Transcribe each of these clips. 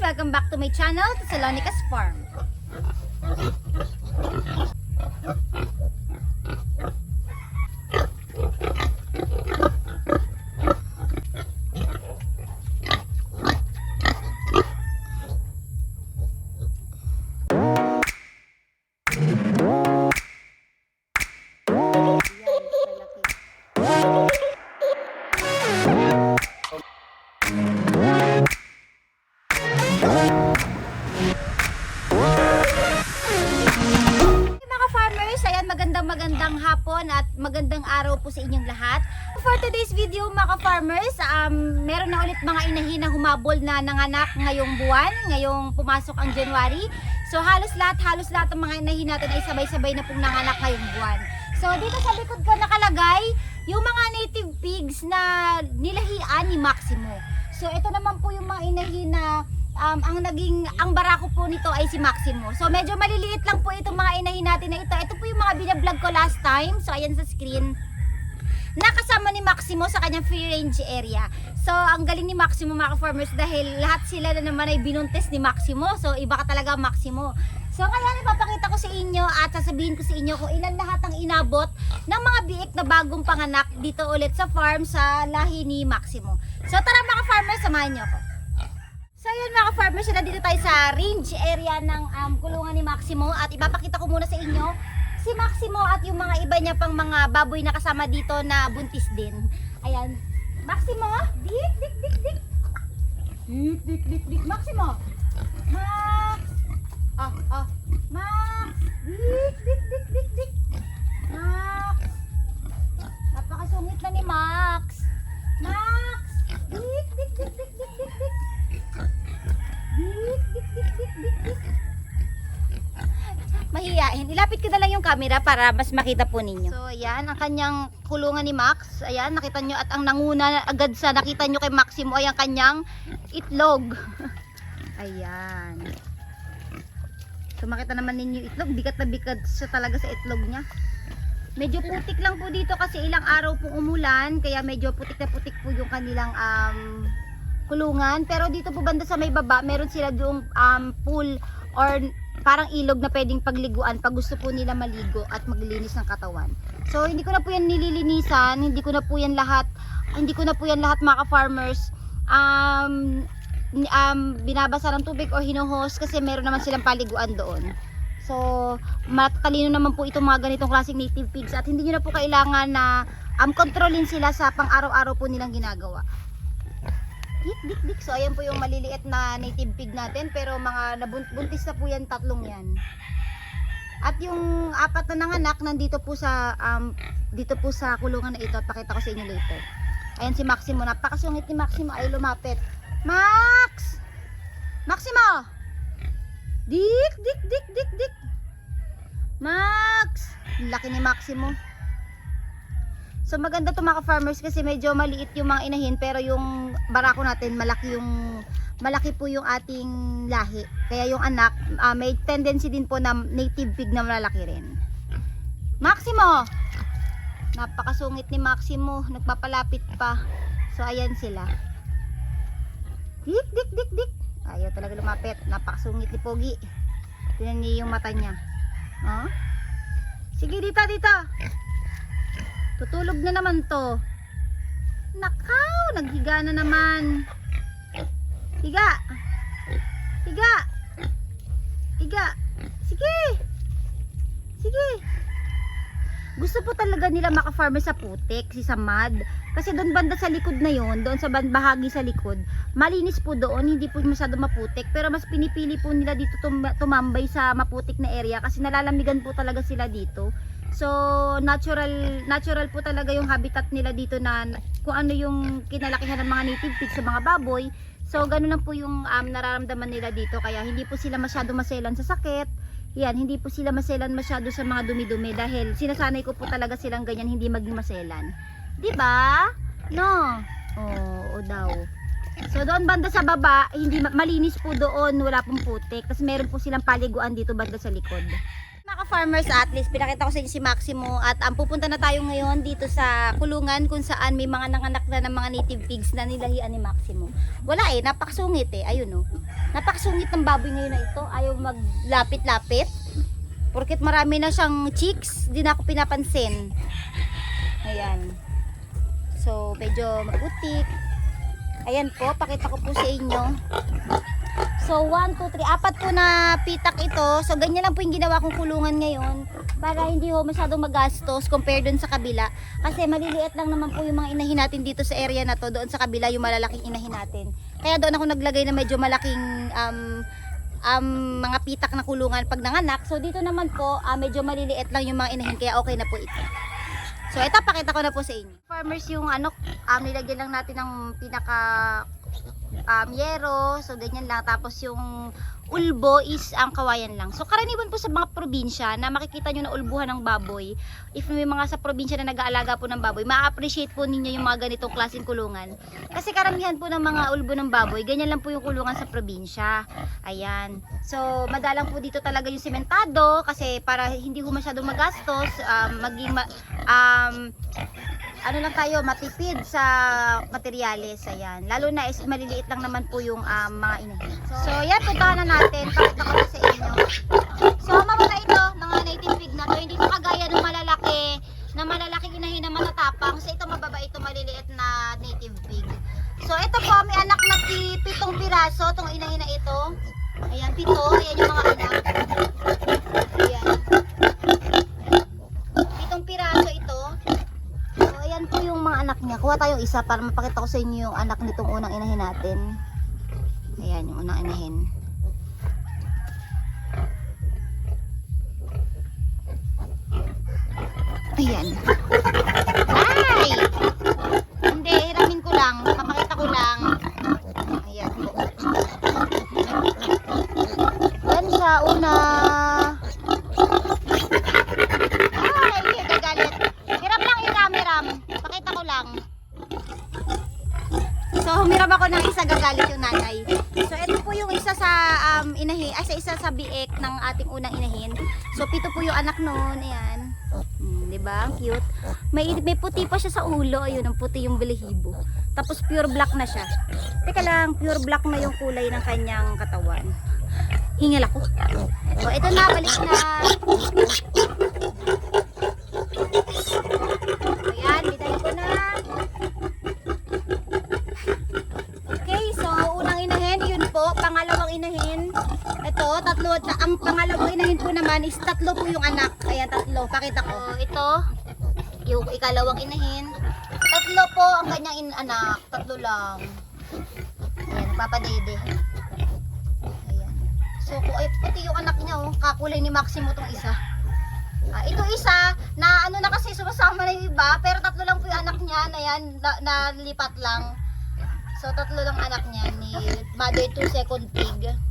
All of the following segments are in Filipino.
Welcome back to my channel, to Farm. Magandang magandang hapon at magandang araw po sa inyong lahat. For today's video mga farmers, um, meron na ulit mga inahin na humabol na nanganak ngayong buwan, ngayong pumasok ang January. So halos lahat, halos lahat ng mga inahin natin ay sabay-sabay na pong nanganak ngayong buwan. So dito sa likod ko nakalagay yung mga native pigs na nilahian ni Maximo. So ito naman po yung mga inahin na um, ang naging ang barako po nito ay si Maximo. So medyo maliliit lang po itong mga inahin natin na ito. Ito po yung mga binablog ko last time. So ayan sa screen. Nakasama ni Maximo sa kanyang free range area. So ang galing ni Maximo mga farmers dahil lahat sila na naman ay binuntes ni Maximo. So iba ka talaga Maximo. So ngayon ipapakita ko sa inyo at sasabihin ko sa inyo kung ilan lahat ang inabot ng mga biik na bagong panganak dito ulit sa farm sa lahi ni Maximo. So tara mga farmers, samahan niyo ako. So yun mga farmers, nandito tayo sa range area ng um, kulungan ni Maximo at ipapakita ko muna sa inyo si Maximo at yung mga iba niya pang mga baboy na kasama dito na buntis din. Ayan. Maximo, dik, dik, dik, dik. Dik, dik, dik, dik. Maximo. Max. Ah, ah. Max. Dik, dik, dik, dik, dik. Max. Napakasungit na ni Max. Max. Dik, dik, dik, dik, dik, dik, dik. Mahihain. Ilapit ko na lang yung camera para mas makita po ninyo. So, ayan, ang kanyang kulungan ni Max. Ayan, nakita nyo. At ang nanguna agad sa nakita nyo kay Maximo ay ang kanyang itlog. ayan. So, makita naman ninyo itlog. Bigat na bigat siya talaga sa itlog niya. Medyo putik lang po dito kasi ilang araw pong umulan. Kaya medyo putik na putik po yung kanilang um, kulungan. Pero dito po banda sa may baba, meron sila doong um, pool or parang ilog na pwedeng pagliguan pag gusto po nila maligo at maglinis ng katawan. So hindi ko na po yan nililinisan, hindi ko na po yan lahat, hindi ko na po yan lahat mga farmers um, um, binabasa ng tubig o hinuhos kasi meron naman silang paliguan doon. So, matatalino naman po itong mga ganitong klaseng native pigs at hindi nyo na po kailangan na um, kontrolin sila sa pang-araw-araw po nilang ginagawa. Dik, dik, dik. So, ayan po yung maliliit na native pig natin. Pero mga nabuntis na po yan, tatlong yan. At yung apat na nanganak, nandito po sa, um, dito po sa kulungan na ito. At pakita ko sa inyo later. Ayan si Maximo. Napakasungit ni Maximo ay lumapit. Max! Maximo! Dik, dik, dik, dik, dik. Max! Laki ni Maximo. So maganda to mga farmers kasi medyo maliit yung mga inahin pero yung barako natin malaki yung malaki po yung ating lahi. Kaya yung anak ah, may tendency din po na native pig na malalaki rin. Maximo! Napakasungit ni Maximo, nagpapalapit pa. So ayan sila. Dik dik dik dik. Ayaw talaga lumapit. Napakasungit ni Pogi. Tingnan niyo yung mata niya. Oh? Sige dito dito. Tutulog na naman to. Nakaw, naghiga na naman. Higa. Higa. Higa. Sige. Sige. Gusto po talaga nila maka-farmer sa putik, si Samad. Kasi doon banda sa likod na yon, doon sa bahagi sa likod, malinis po doon, hindi po masyado maputik. Pero mas pinipili po nila dito tum- tumambay sa maputik na area kasi nalalamigan po talaga sila dito. So, natural natural po talaga yung habitat nila dito na kung ano yung kinalakihan ng mga native pigs sa mga baboy. So, ganun lang po yung um, nararamdaman nila dito. Kaya hindi po sila masyado maselan sa sakit. Yan, hindi po sila maselan masyado sa mga dumi-dumi dahil sinasanay ko po talaga silang ganyan hindi maging maselan. 'Di ba? No. Oo, oo daw. So doon banda sa baba, hindi ma- malinis po doon, wala pong putik kasi meron po silang paliguan dito banda sa likod. Farmers at least pinakita ko sa inyo si Maximo at ang pupunta na tayo ngayon dito sa kulungan kung saan may mga nanganak na ng mga native pigs na nilahian ni Maximo. Wala eh, napakasungit eh. Ayun oh. Napakasungit ng baboy ngayon na ito. Ayaw maglapit-lapit. Porket marami na siyang chicks, di ako pinapansin. Ayan. So, medyo maputik. Ayan po, pakita ko po sa inyo. So, 1, 2, 3, apat po na pitak ito. So, ganyan lang po yung ginawa kong kulungan ngayon para hindi ho masyadong magastos compare dun sa kabila. Kasi maliliit lang naman po yung mga inahin natin dito sa area na to. Doon sa kabila yung malalaking inahin natin. Kaya doon ako naglagay na medyo malaking um, um, mga pitak na kulungan pag nanganak. So, dito naman po, ah, medyo maliliit lang yung mga inahin. Kaya okay na po ito. So, ito pakita ko na po sa inyo. Farmers yung ano, um, nilagyan lang natin ng pinaka um, yero, so ganyan lang. Tapos yung ulbo is ang kawayan lang. So karaniwan po sa mga probinsya na makikita nyo na ulbuhan ng baboy, if may mga sa probinsya na nag-aalaga po ng baboy, ma-appreciate po ninyo yung mga ganitong klaseng kulungan. Kasi karamihan po ng mga ulbo ng baboy, ganyan lang po yung kulungan sa probinsya. Ayan. So madalang po dito talaga yung sementado kasi para hindi ho masyadong magastos, um, maging ma- um, ano lang tayo, matipid sa materyales, ayan. Lalo na is maliliit lang naman po yung um, mga inahin. So, yan, puntahan na natin. Pakita ko na sa inyo. So, mamaya ito, mga native pig na to, hindi to kagaya ng malalaki, na malalaking inahin na matatapang. So, ito mababa ito, maliliit na native pig. So, ito po, may anak na pi- pitong piraso, itong inahin na ito. Ayan, pito, ayan yung mga anak. Niya. Kuha tayong isa para mapakita ko sa inyo yung anak nitong unang inahin natin. Ayan, yung unang inahin. Ayan. Lang. So, humiram ako ng isa gagalit yung nanay. So, ito po yung isa sa um, inahin, ay sa isa sa biek ng ating unang inahin. So, pito po yung anak noon. Ayan. Hmm, ba? Ang cute. May may puti pa siya sa ulo, ayun, ang puti yung balahibo. Tapos pure black na siya. Teka lang, pure black na yung kulay ng kanyang katawan. Hingal ako. So, ito na, balik na. Tatlo. ta- Ang pangalawang inahin po naman is tatlo po yung anak. Ayan, tatlo. Pakita ko. ito, yung ikalawang inahin. Tatlo po ang kanyang in anak. Tatlo lang. Ayan, papadede. Ayan. So, kung ay, pati yung anak niya, oh, kakulay ni Maximo tong isa. Ah, ito isa, na ano na kasi sumasama na yung iba, pero tatlo lang po yung anak niya na yan, na, nalipat lang. So, tatlo lang anak niya ni mother to second pig.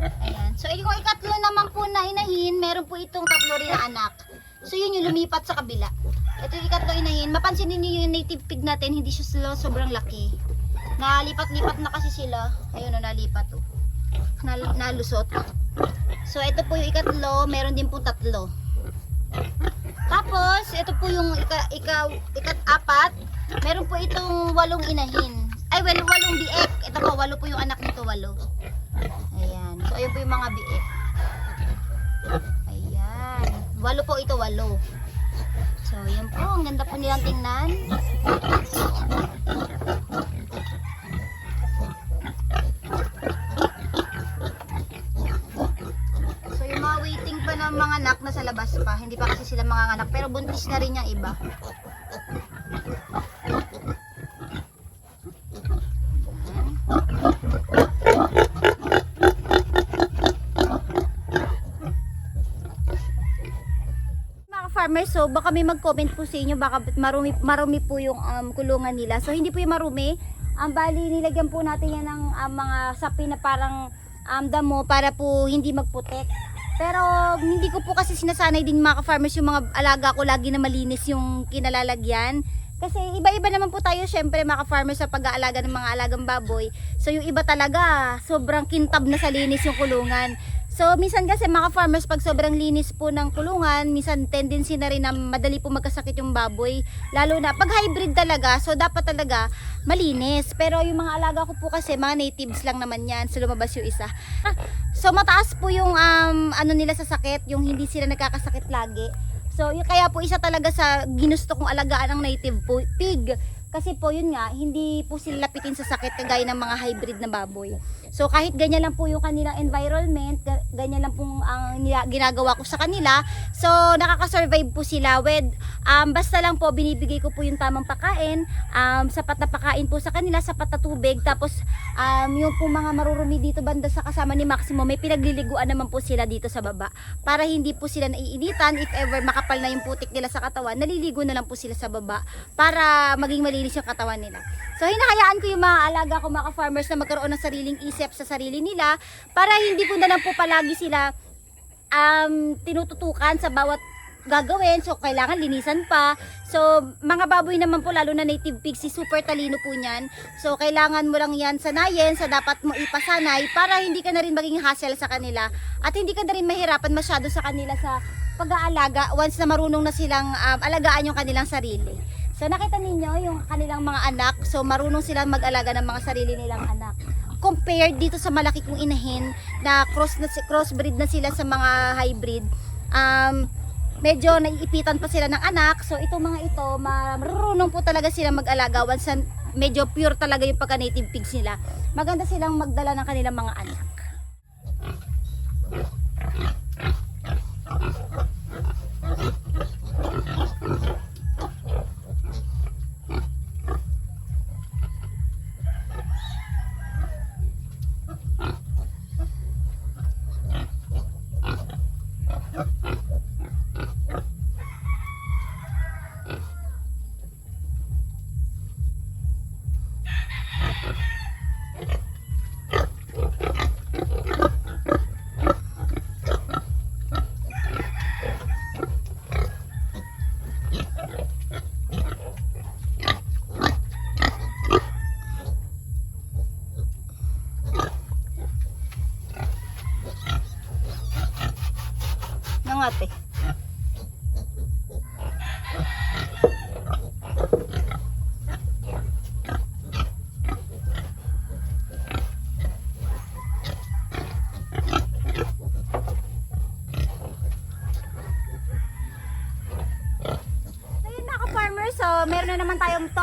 Ayan. So, yung ikatlo naman po na inahin, meron po itong tatlo rin na anak. So, yun yung lumipat sa kabila. Ito yung ikatlo inahin. Mapansin niyo yung native pig natin, hindi siya sila sobrang laki. Nalipat-lipat na kasi sila. Ayun o, nalipat o. Nal nalusot. So, ito po yung ikatlo, meron din po tatlo. Tapos, ito po yung ika, ika, ikat-apat. Meron po itong walong inahin. Ay, well, walong biek. Ito po, walo po yung anak nito, walo. So, ayun po yung mga biek. Ayan. Walo po ito, walo. So, yan po. Ang ganda po nilang tingnan. So, yung mga waiting pa ng mga anak na sa labas pa. Hindi pa kasi sila mga anak. Pero buntis na rin yung iba. Farmers, so baka may mag-comment po sa inyo, baka marumi, marumi po yung um, kulungan nila. So hindi po yung marumi. Ang bali, nilagyan po natin yan ng um, mga sapi na parang um, damo para po hindi magputek. Pero hindi ko po kasi sinasanay din mga farmers yung mga alaga ko lagi na malinis yung kinalalagyan. Kasi iba-iba naman po tayo syempre mga farmers sa pag-aalaga ng mga alagang baboy. So yung iba talaga sobrang kintab na sa linis yung kulungan. So, minsan kasi mga farmers, pag sobrang linis po ng kulungan, minsan tendency na rin na madali po magkasakit yung baboy. Lalo na pag hybrid talaga, so dapat talaga malinis. Pero yung mga alaga ko po kasi, mga natives lang naman yan. So, lumabas yung isa. so, mataas po yung um, ano nila sa sakit, yung hindi sila nagkakasakit lagi. So, yun, kaya po isa talaga sa ginusto kong alagaan ng native po, pig. Kasi po yun nga, hindi po sila lapitin sa sakit kagaya ng mga hybrid na baboy. So kahit ganyan lang po yung kanilang environment, ga- ganyan lang pong ang ginagawa ko sa kanila, so nakaka-survive po sila with um, basta lang po binibigay ko po yung tamang pagkain, um, sapat na pagkain po sa kanila, sapat na tubig, tapos um, yung po mga marurumi dito banda sa kasama ni Maximo, may pinagliliguan naman po sila dito sa baba para hindi po sila naiinitan if ever makapal na yung putik nila sa katawan, naliligo na lang po sila sa baba para maging malinis yung katawan nila. So hinahayaan ko yung mga alaga ko mga farmers na magkaroon ng sariling isip sa sarili nila para hindi ko na lang po palagi sila um, tinututukan sa bawat gagawin. So, kailangan linisan pa. So, mga baboy naman po, lalo na native pigs, si super talino po niyan. So, kailangan mo lang yan sanayin sa dapat mo ipasanay para hindi ka na rin maging hassle sa kanila. At hindi ka na rin mahirapan masyado sa kanila sa pag-aalaga once na marunong na silang um, alagaan yung kanilang sarili. So, nakita ninyo yung kanilang mga anak. So, marunong silang mag-alaga ng mga sarili nilang anak compared dito sa malaki kong inahin na cross na crossbreed na sila sa mga hybrid um medyo naiipitan pa sila ng anak. So itong mga ito marunong po talaga sila mag-alaga once medyo pure talaga yung pagka native pigs nila. Maganda silang magdala ng kanilang mga anak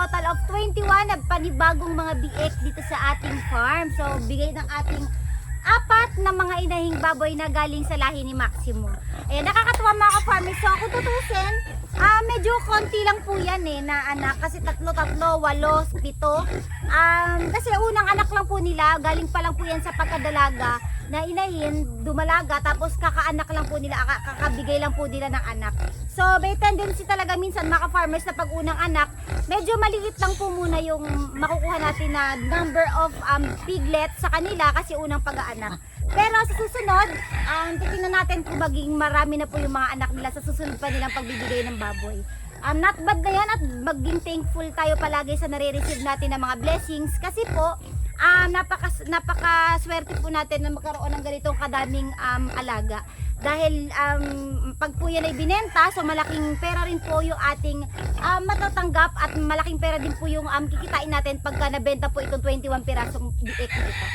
total of 21 na panibagong mga biik dito sa ating farm. So bigay ng ating apat na mga inahing baboy na galing sa lahi ni Maximo. Ayan, nakakatuwa mga ka-farmers. So kung tutusin, ah medyo konti lang po yan eh na anak. Kasi tatlo, tatlo, walo, pito. Um, kasi unang anak lang po nila, galing pa lang po yan sa pagkadalaga na inahin, dumalaga, tapos kakaanak lang po nila, kaka- kakabigay lang po nila ng anak. So, may tendency talaga minsan mga farmers na pag unang anak, medyo maliit lang po muna yung makukuha natin na number of um, piglets sa kanila kasi unang pag-aanak. Pero sa susunod, um, titingnan natin kung maging marami na po yung mga anak nila sa susunod pa nilang pagbibigay ng baboy. Um, not bad na yan at maging thankful tayo palagi sa nare-receive natin ng mga blessings kasi po um, napaka, napaka swerte po natin na magkaroon ng ganitong kadaming um, alaga. Dahil um, pag po yan ay binenta, so malaking pera rin po yung ating um, matatanggap at malaking pera din po yung um, kikitain natin pagka nabenta po itong 21 pirasong biik na ito.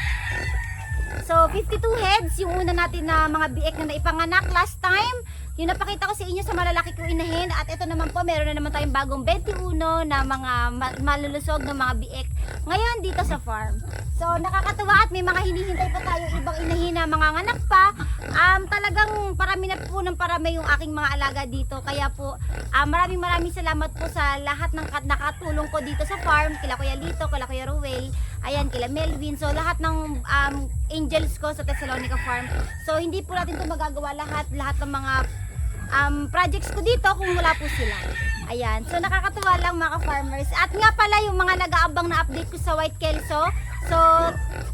So, 52 heads, yung una natin na mga biek na naipanganak last time. Yung napakita ko sa inyo sa malalaki kong inahin. At ito naman po, meron na naman tayong bagong 21 na mga ma- malulusog na mga biek. Ngayon, dito sa farm. So, nakakatuwa at may mga hinihintay pa tayo ibang inahin na mga anak pa. Um, talagang parami na po ng parami yung aking mga alaga dito. Kaya po, ah, maraming maraming salamat po sa lahat ng kat- nakatulong ko dito sa farm. Kila Kuya Lito, kila Kuya Ruel, ayan, kila Melvin. So, lahat ng um, angels ko sa Thessalonica Farm. So, hindi po natin ito magagawa lahat. Lahat ng mga um, projects ko dito kung wala po sila. Ayan. So, nakakatuwa lang mga farmers. At nga pala yung mga nag-aabang na update ko sa White Kelso. So,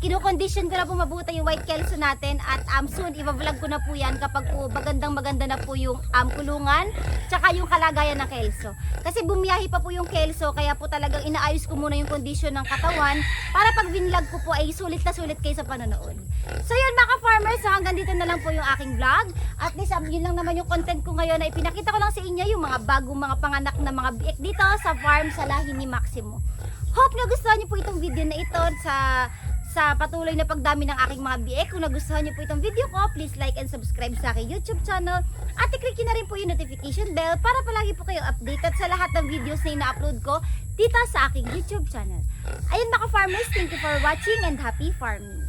kinukondisyon ko na po mabuti yung white kelso natin at um, soon, i-vlog ko na po yan kapag po magandang maganda na po yung um, kulungan tsaka yung kalagayan ng kelso. Kasi bumiyahi pa po yung kelso, kaya po talagang inaayos ko muna yung kondisyon ng katawan para pag vinlog ko po ay sulit na sulit kayo sa panonood. So yun mga farmers, so hanggang dito na lang po yung aking vlog. At least um, yun lang naman yung content ko ngayon na ipinakita ko lang sa inyo yung mga bagong mga panganak na mga biik dito sa farm sa lahi ni Maximo. Hope na gustuhan niyo po itong video na ito sa sa patuloy na pagdami ng aking mga biik. Kung nagustuhan niyo po itong video ko, please like and subscribe sa aking YouTube channel. At i-click na rin po yung notification bell para palagi po kayo updated sa lahat ng videos na ina-upload ko dito sa aking YouTube channel. Ayun mga farmers, thank you for watching and happy farming!